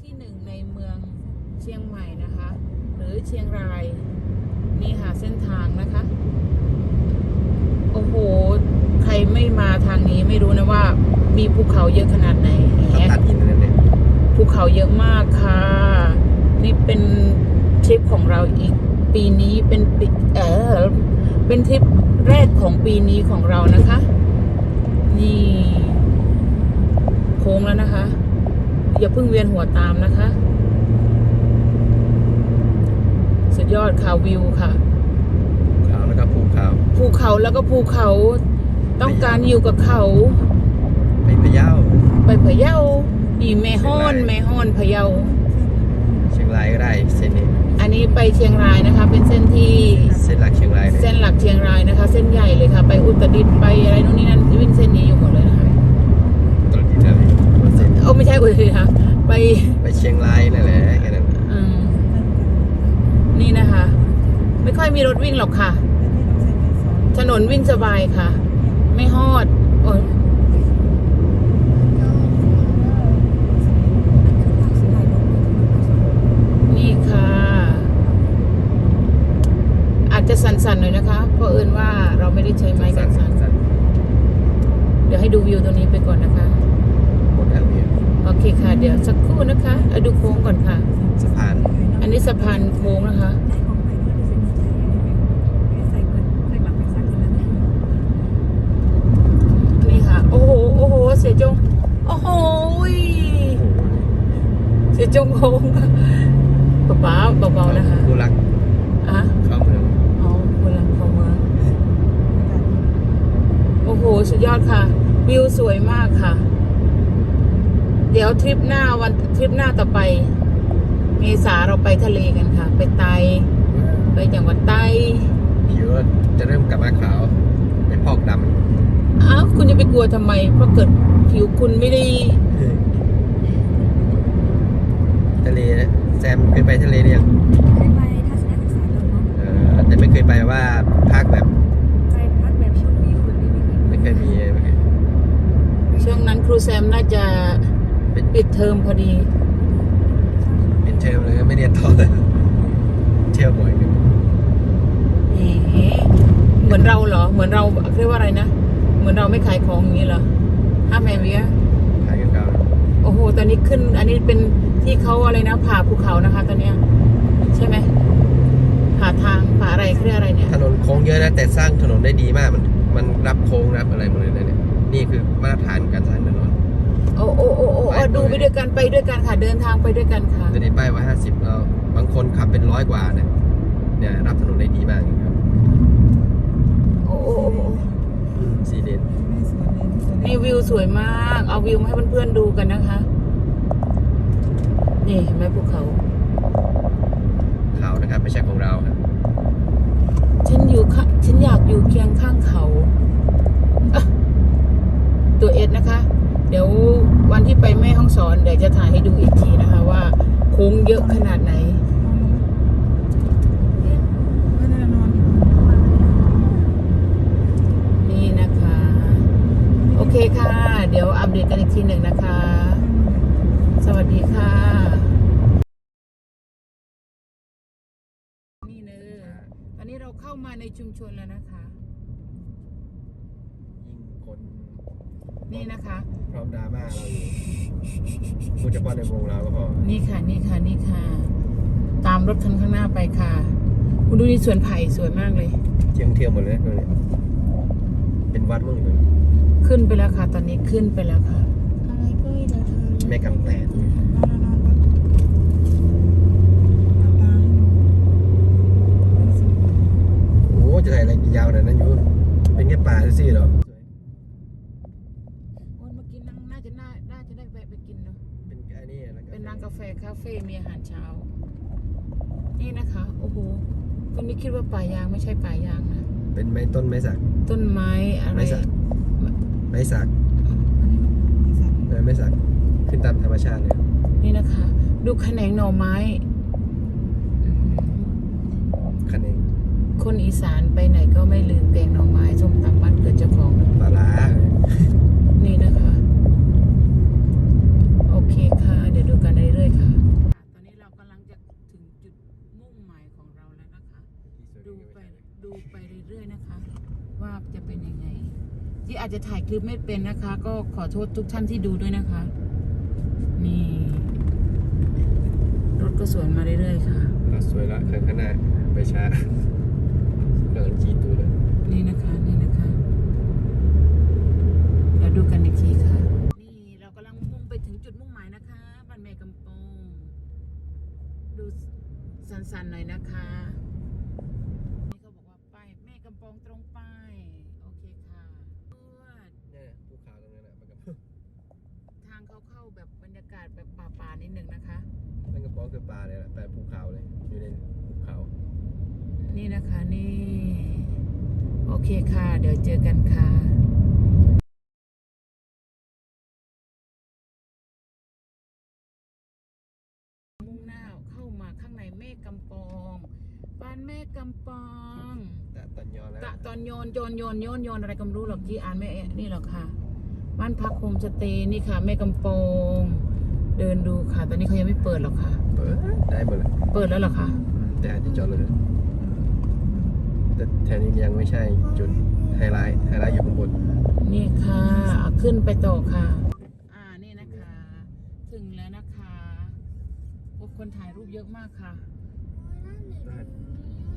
ที่หนึ่งในเมืองเชียงใหม่นะคะ หรือเชียงรายนี่ค่ะเส้นทางนะคะ โอ้โห ใครไม่มาทางนี้ไม่รู้นะว่า มีภูเขาเยอะขนาดไหนแหต้องมตัดหินนั่นเนี่ยภูเขาเยอะมากค่ะ นี่เป็นทริปของเราอีกปีนี้เป็นปีเออเป็นทริปแรกของปีนี้ของเรานะคะ นี่ โค้งแล้วนะคะ อย่าเพิ่งเวียนหัวตามนะคะ สุดยอดค่ะวิวค่ะขาวแล้วก็ภูเขาภูเขาแล้วก็ภูเขาต้องการอยู่กับเขา ไปพะเยาไปพะเยานี่แม่ฮ้อนเชียงรายแม่ฮ้อนพะเยาเชียงรายก็ได้เส้นนี้อันนี้ไปเชียงรายนะคะ เป็นเส้นที่เส้นหลักเชียงรายเลยเส้นหลักเชียงรายนะคะ เส้นใหญ่เลยค่ะ ไปอุตรดิตถ์ไปอะไรนู่นนี่นั่นวิ่งเส้นนี้อยู่หมดเลยนะคะ ตรงที่เท่าไหร่เส้น โอ้ไม่ใช่อุตรดิตถ์ค่ะไปไปเชียงรายนั่นแหละแค่นั้นอืมนี่นะคะ ไม่ค่อยมีรถวิ่งหรอกค่ะ ถนนวิ่งสบายค่ะ ไม่ฮอดโอ้ยนี่ค่ะ อาจจะสั่นๆหน่อยนะคะ เพราะเอิญว่าเราไม่ได้ใช้ไม้กันสั่นเดี๋ยวให้ดูวิวตรงนี้ไปก่อนนะคะ หมดแล้วเนี่ย โอเคค่ะ เดี๋ยวสักครู่นะคะเอาดูโค้งก่อนค่ะ สะพานอันนี้สะพานโค้งนะคะ นี่ค่ะ โอ้โห โอ้โห เสียจง โอ้โหยเสียจงโค้งค่ะป๊าป๊าเบาๆนะคะผู้รักอะเข้าเมืองอ๋อคุณลังเข้าเมืองโอ้โห สุดยอดค่ะ วิวสวยมากค่ะ เดี๋ยวทริปหน้าวันทริปหน้าต่อไป เมษาเราไปทะเลกันค่ะ ไปไตไปจังหวัดไตเดี๋ยวจะเริ่มกลับมาขาวเป็นพอกดอ้าวคุณจะไปกลัวทำไม เพราะเกิดผิวคุณไม่ได้ำทะเลนะแซมเคยไปทะเลเนี่ยงเคยไปทัศนศึกษาแล้วเนาะเออแต่ไม่เคยไปว่าพักแบบไปพักแบบชมวิวแบบนี้ไม่เคยมีไม่เคยช่วงนั้นครูแซมน่าจะ เป็นปิดเทอมพอดี เป็นเทอมเลยไม่เรียนต่อเลยเที่ยวบ่อยกันแหมเหมือนเราเหรอ เหมือนเราเรียกว่าอะไรนะ เหมือนเราไม่ขายของอย่างนี้เหรอห้ามแมเวียขายกันเก่าโอ้โห ตอนนี้ขึ้น อันนี้เป็นที่เขาอะไรนะผ่าภูเขานะคะ ตอนเนี้ยใช่ไหมผ่าทางผ่าอะไรเขาเรียกอะไรเนี่ย ถนนโค้งเยอะนะแต่สร้างถนนได้ดีมากมัน มันรับโค้งรับอะไรหมดเลยนะเนี่ยนี่คือมาตรฐานการสร้างถนนโอ้โอ้โอ้โอ้ไปโอ้เลยดูไปด้วยกันไปด้วยกันค่ะ เดินทางไปด้วยกันค่ะจะได้ป้ายไว้ห้าสิบแล้วบางคนขับเป็นร้อยกว่าเนี่ยเนี่ยรับถนนได้ดีมากครับโอ้โอ้โอ้โอ้สีเลนนี่วิวสวยมาก เอาวิวมาให้เพื่อนๆดูกันนะคะ นี่เห็นไหมภูเขาเขานะครับไม่ใช่ของเราครับฉันอยู่ข้างฉันอยากอยู่เคียงข้างเขาอะตัวเอสนะคะ เดี๋ยววันที่ไปแม่ห้องสอนเดี๋ยวจะถ่ายให้ดูอีกทีนะคะว่าโค้งเยอะขนาดไหนนี่นะคะ โอเคค่ะ เดี๋ยวอัปเดตกันอีกทีหนึ่งนะคะ สวัสดีค่ะนี่เนอะตอนนี้เราเข้ามาในชุมชนแล้วนะคะ ยิ่งคน นี่นะคะ พร้อมดราม่าเราอยู่พูดเฉพาะในวงเราก็พอนี่ค่ะ นี่ค่ะ นี่ค่ะ ตามรถคันข้างหน้าไปค่ะ คุณดูนี่สวนไผ่สวยมากเลย เที่ยงเที่ยวหมดเลยนะตัวนี้เป็นวัดมั้งอยู่ขึ้นไปแล้วค่ะ ตอนนี้ขึ้นไปแล้วค่ะ อะไรก็ไม่ได้ทำแม่กำแตนโอ้จะถ่ายอะไรยาวขนาดนั้นอยู่เป็นแค่ป่าซื่อๆหรอ คาเฟ่มีอาหารเช้า นี่นะคะ โอ้โหตรงนี้คิดว่าป่ายางไม่ใช่ป่ายางนะ เป็นไม้ต้นไม้สัก ต้นไม้อะไร ไม้สัก ไม้สักเออไม้สัก ขึ้นตามธรรมชาติเลย นี่นะคะ ดูแขนงหน่อไม้อื้อหือคันเองคนอีสานไปไหนก็ไม่ลืมแกงหน่อไม้ส้มตำบ้านเกิดเจ้าของนะปลาร้า นี่นะคะ โอเคค่ะ เดี๋ยวดูกันเรื่อยๆค่ะ จะถ่ายค ลิปไม่เป็นนะคะ ก็ขอโทษทุกท่านที่ดูด้วยนะคะ นี่รถก็สวนมาเรื่อยๆค่ะเราสวยละเครื่องข้างหน้าไปช้าเครื่องจีตูเลยนี่นะคะนี่นะคะแล้วดูกันอีกทีค่ะ นี่เรากำลังมุ่งไปถึงจุดมุ่งหมายนะคะบ้านแม่กำปองดูสันๆหน่อยนะคะนี่เขาบอกว่าไปแม่กำปองตรงไป โอเคค่ะเพื่อ เนี่ยภูเขาตรงนั้นแหละมันก็ ทางเขาเข้าแบบบรรยากาศแบบป่าๆ นิดหนึ่งนะคะ นั่นก็บอกคือปลาเลยแหละแต่ภูเขาเลย อยู่ในภูเขา นี่นะคะนี่ โอเคค่ะ เดี๋ยวเจอกันค่ะมุ่งหน้าเข้ามาข้างในเมฆกำปองบ้านเมฆกำปองแต่ตอนย้อนแล้วกะตอนโยนโยนโยนโยนโยนอะไรก็ไม่รู้หรอกที่อ่านไม่นี่หรอกค่ะ บ้านพักโฮมสเตย์นี่ค่ะแม่กำปอง เดินดูค่ะ ตอนนี้เขายังไม่เปิดหรอกค่ะ เปิดได้หมดเลยเปิดแล้วเหรอคะแต่อาจจะจอดเลยแต่แถวนี้ยังไม่ใช่จุดไฮไลท์ไฮไลท์อยู่ข้างบนนี่ค่ะอะขึ้นไปต่อค่ะ อ่านี่นะคะ ถึงแล้วนะคะโอ้คนถ่ายรูปเยอะมากค่ะ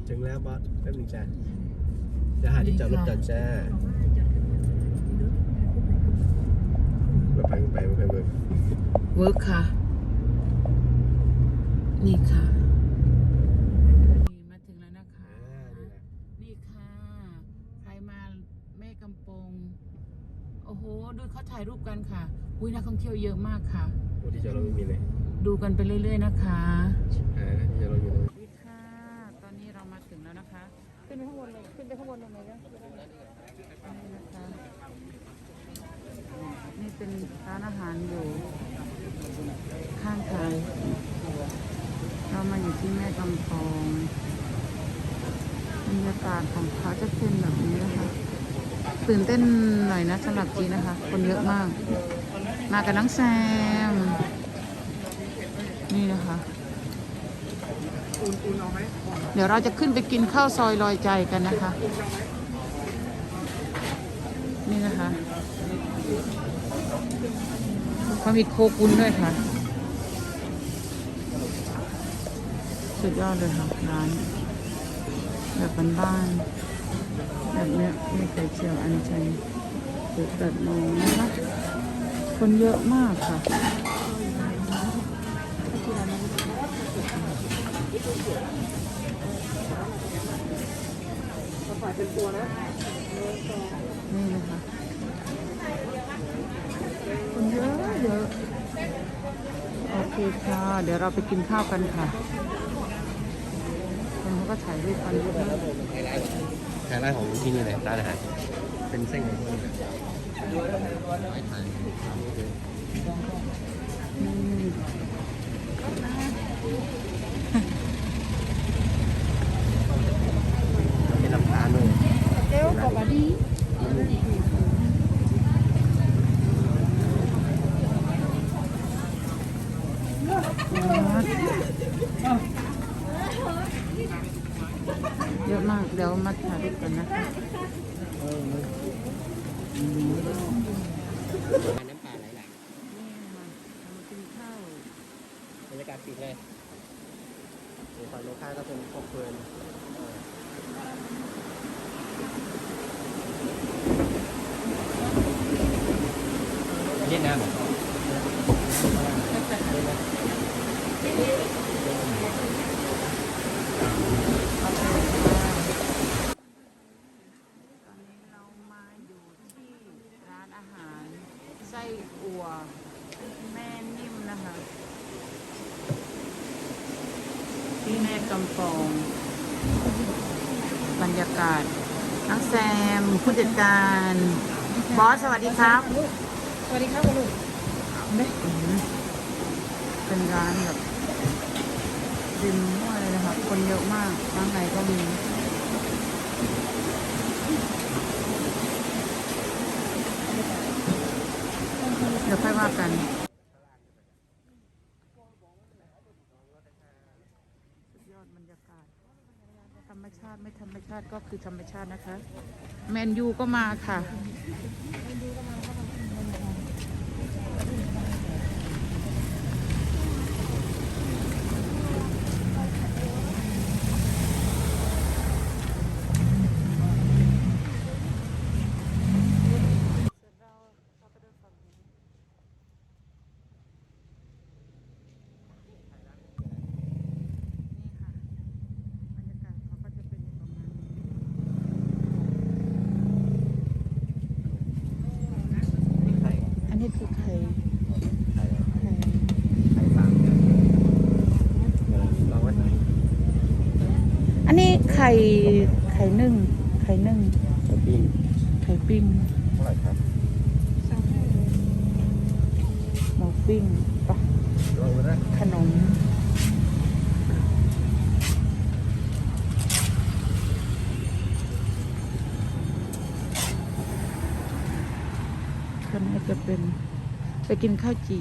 ถึงแล้วบอสแป๊บหนึงจ้าจะหาที่จอดรถจอดจ้าไปไปไปไปไป เวิร์กค่ะ นี่ค่ะนี่มาถึงแล้วนะคะอ่านี่แหละนี่ค่ะ ใครมาแม่กำปง โอ้โห ดูเขาถ่ายรูปกันค่ะ อุ้ยนักท่องเที่ยวเยอะมากค่ะโอ้ที่จอดรถไม่มีเลย ดูกันไปเรื่อย ๆ นะคะอ่าที่จอดรถอยู่ตรงนี้สวัสดีค่ะ ตอนนี้เรามาถึงแล้วนะคะ ขึ้นไปข้างบนเลย ขึ้นไปข้างบนตรงไหนนะนี่นะคะ นี่เป็นร้านอาหารอยู่ ข้างทางเรามาอยู่ที่แม่กำปองบรรยากาศของเขาจะเป็นแบบนี้นะคะตื่นเต้นหน่อยนะสำหรับจีนนะคะ คนเยอะมาก มากับน้องแซม นี่นะคะเดี๋ยวเราจะขึ้นไปกินข้าวซอยลอยใจกันนะคะ นี่นะคะ เขามีโคกุนด้วยค่ะ สุดยอดเลยค่ะร้าน แบบบ้านๆแบบเนี้ยไม่เคยเชียวอันชัยเด็กตัดมองนะคะคนเยอะมากค่ะนี่นะคะคนเยอะ เยอะ โอเคค่ะ เดี๋ยวเราไปกินข้าวกันค่ะคนเขาก็ถ่ายรูปกันเยอะมากไฮไลท์ไฮไลท์ของที่นี่เลยร้านอาหารเป็นเส้นของพวกนี้เลยไว้ถ่ายอืมมีลำธารด้วย เร็วกว่าดีเยอะมาก เดี๋ยวมาถ่ายรูปกันนะคะ น้ำป่าไหลหลาก นี่ค่ะเรามากินข้าว บรรยากาศ ปิดเลยในฝั่งตรงข้ามก็เป็นพวกเฟิร์นเวียดนามเหรอตอนนี้เรามาอยู่ที่ร้านอาหารไส้อั่วแม่นิ่มนะคะ ที่แม่กำปอง บรรยากาศน้องแซมผู้จัดการ บอสสวัสดีครับ สวัสดีครับลูกอืมเป็นร้านแบบริมห้วยเลยนะคะคนเยอะมากข้างในก็มีเดี๋ยวค่อยว่ากัน สุดยอดบรรยากาศ ธรรมชา ติติไม่ธรรมชาติก็คือธรรมชาตินะคะ แมนยูก็มาค่ะ นี่ค่ะ บรรยากาศเขาก็จะเป็นประมาณนี้อั นนี้คือไข่ไข่ลองไว้อันนี้ไข่ไข่นึ่ง ไข่นึ่งปิ้งไข่ปิ้งเท่าไหร่ครับหมูปิ้งปะลองไว้นะขนม น่าจะเป็นไปกินข้าวจี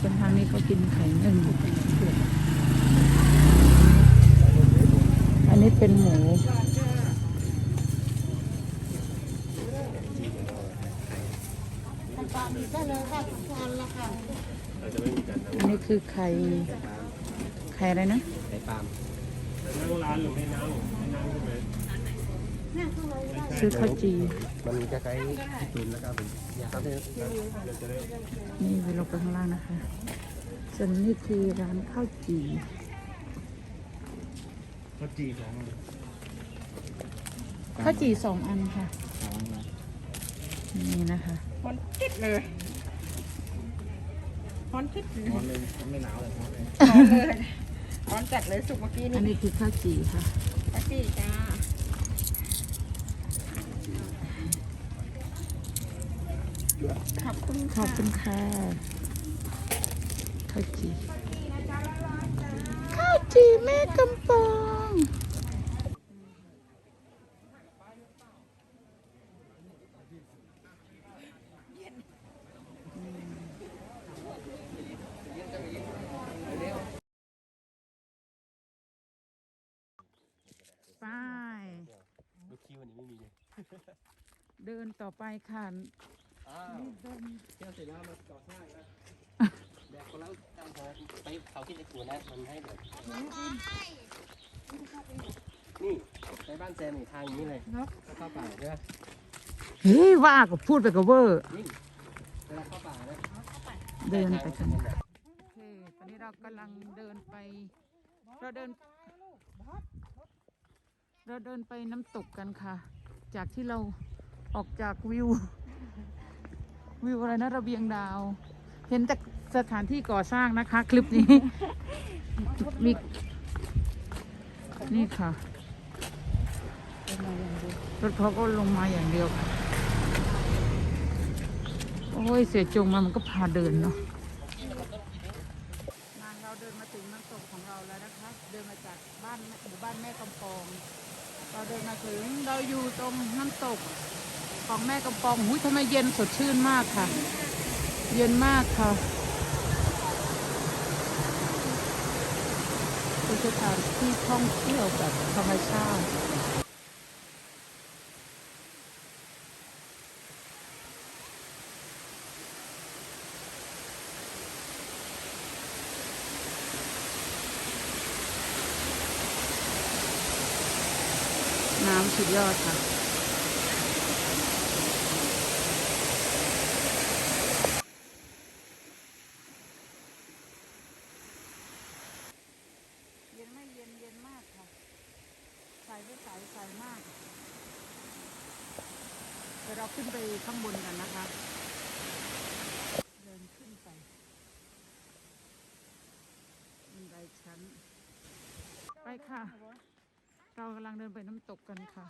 คนทางนี้เขากินไข่นึ่งอันนี้เป็นหมูอันนี้คือไข่ ไข่อะไรนะ ไข่ปล์ม ซื้อข้าวจีมันคล้ายๆที่ตุนแล้วก็เป็นครับที่นี่ไปลงไปข้างล่างนะคะ ส่วนนี้คือร้านข้าวจีก็จีสองข้าวจีสองอันค่ะสองนะนี่นะคะมันคิดเลยร้อนคิดเลยนอนเลยไม่หนาวเลยนอนเลยร้อนเลยร้อนจัดเลยสุกเมื่อกี้อันนี่นี้คือข้าวจีค่ะตะกี้จ้า ขอบคุณขอบคุณค่ะข้าวจีข้าวจีแม่กำปองไป ลูกคิวอันนี้ไม่มีเลย เดินต่อไปค่ะ อ้าวเที่ยวเสร็จแล้วมาก่อสร้างนะแบกคนแล้วจ้างพอไปเขาที่ตะกูนะมันให้แบบนี่ไปบ้านแซมนี่ทางนี้เลยเข้าป่าใช่ไหมเฮ้ยว่าก็พูดไปก็เวอร์ยิ่งเวลาเข้าป่านะเดินไปกันโอเคตอนนี้เรากำลังเดินไป เราเดิน เราเดินไปน้ำตกกันค่ะ จากที่เราออกจากวิว วิวอะไรนะระเบียงดาว เห็นแต่สถานที่ก่อสร้างนะคะ คลิปนี้ มีนี่ค่ะ รถเขาก็ลงมาอย่างเดียวค่ะ โอ้ย เสียจงมามันก็พาเดินเนาะนางเราเดินมาถึงน้ำตกของเราแล้วนะคะ เดินมาจากบ้านหมู่บ้านแม่กำปอง เราเดินมาถึงเราอยู่ตรงน้ำตก ของแม่กำปองหุ้ยทำไมเย็นสดชื่นมากค่ะ เย็นมากค่ะเป็นสถานที่ท่องเที่ยวแบบธรรมชาติ น้ำสุดยอดค่ะ เย็นไม่เย็นเย็นมากค่ะ ใส่ ไม่ใสใสมากเดี๋ยวเราขึ้นไปข้างบนกันนะคะ เดินขึ้นไปบันไดชั้น ไปค่ะ เรากำลังเดินไปน้ำตกกันค่ะ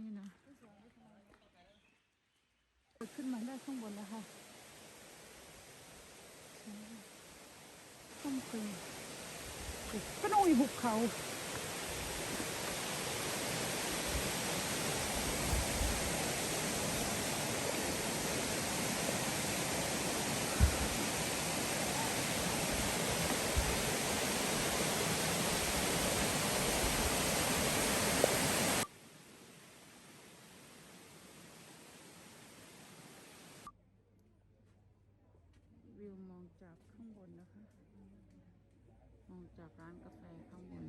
นี่นะขึ้นมาได้ข้างบนแล้วค่ะข้ามคืนก็นุ่ยหุบเขา จากข้างบนนะคะ มองจากร้านกาแฟข้างบน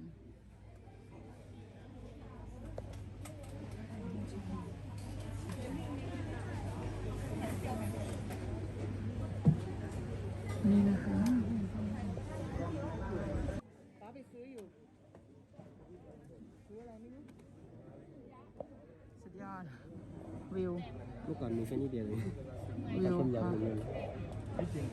นี่นะคะป้าไปซื้ออยู่ ซื้ออะไรไม่รู้ สุดยอด วิว เมื่อก่อนมีแค่นี้เดียวเลยวิวต้มยำค่ะตรงนี้ไม่จริง